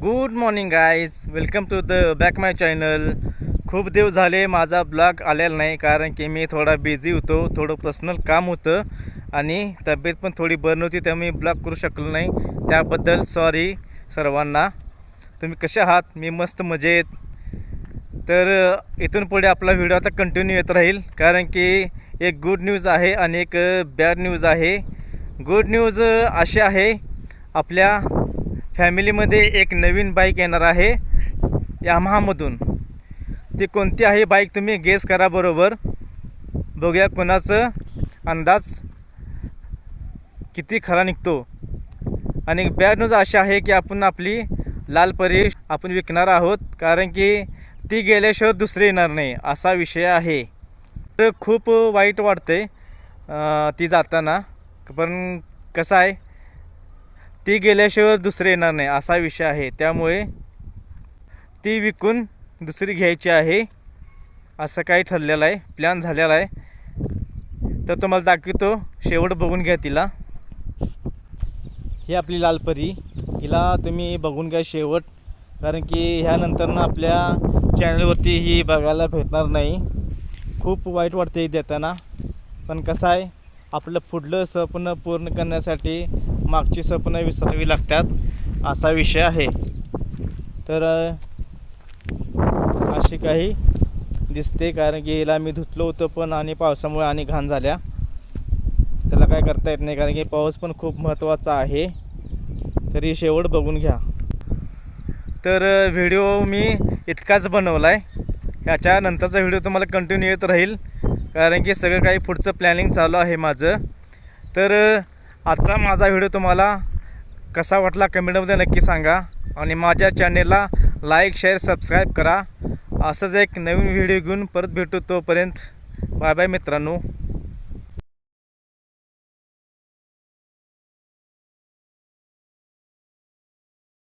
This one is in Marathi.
Good morning guys welcome to the back my channel खूप दिवस झाले माझा ब्लॉग आलेला नाही कारण की मी थोडा बिझी होतो थोडं पर्सनल काम होतं आणि तब्येत पण थोडी बरी नव्हती त्यामुळे ब्लॉग करू शकलो नाही. त्याबद्दल सॉरी सर्वांना. तुम्ही कसे आहात? मी मस्त मजेत. तर इथून पुढे आपला व्हिडिओ आता कंटिन्यू येत राहील कारण की एक गुड न्यूज आहे आणि एक बॅड न्यूज आहे. गुड न्यूज अशी आहे आपल्या फॅमिलीमध्ये एक नवीन बाईक येणार आहे यामाहामधून. ती कोणती आहे बाईक तुम्ही गेस करा बरोबर. बघूया कोणाचं अंदाज किती खरा निघतो. आणि बॅड न्यूज अशी आहे की आपण आपली लाल परी आपण विकणार आहोत कारण की ती गेल्याशिवाय दुसरी येणार नाही असा विषय आहे. तर खूप वाईट वाटते ती जाताना. पण कसं आहे ती गेल्याशिवाय दुसरे येणार नाही असा विषय आहे. त्यामुळे ती विकून दुसरी घ्यायची आहे असं काही ठरलेलं आहे प्लॅन झालेला आहे. तर तुम्हाला दाखवतो शेवट बघून घ्या तिला. ही आपली लालपरी हिला तुम्ही बघून घ्या शेवट कारण की ह्यानंतर आपल्या चॅनलवरती ही बघायला भेटणार नाही. खूप वाईट वाटते ही देताना. पण कसं आहे आपलं पुढलं सपन पूर्ण करण्यासाठी मागची सपनं विसरावी लागतात असा विषय आहे. तर अशी काही दिसते कारण की हिला मी धुतलं होतं पण आणि पावसामुळे आणि घाण झाल्या. त्याला काय करता येत नाही कारण की पाऊस पण खूप महत्त्वाचा आहे. तरी शेवट बघून घ्या. तर व्हिडिओ मी इतकाच बनवला आहे ह्याच्यानंतरचा व्हिडिओ तुम्हाला कंटिन्यू येत राहील कारण की सगळं काही पुढचं प्लॅनिंग चालू आहे माझं. तर आजचा माझा व्हिडिओ तुम्हाला कसा वाटला कमेंटमध्ये नक्की सांगा. आणि माझ्या चॅनेलला लाईक शेअर सबस्क्राईब करा. असंच एक नवीन व्हिडिओ घेऊन परत भेटू तोपर्यंत. बाय बाय मित्रांनो.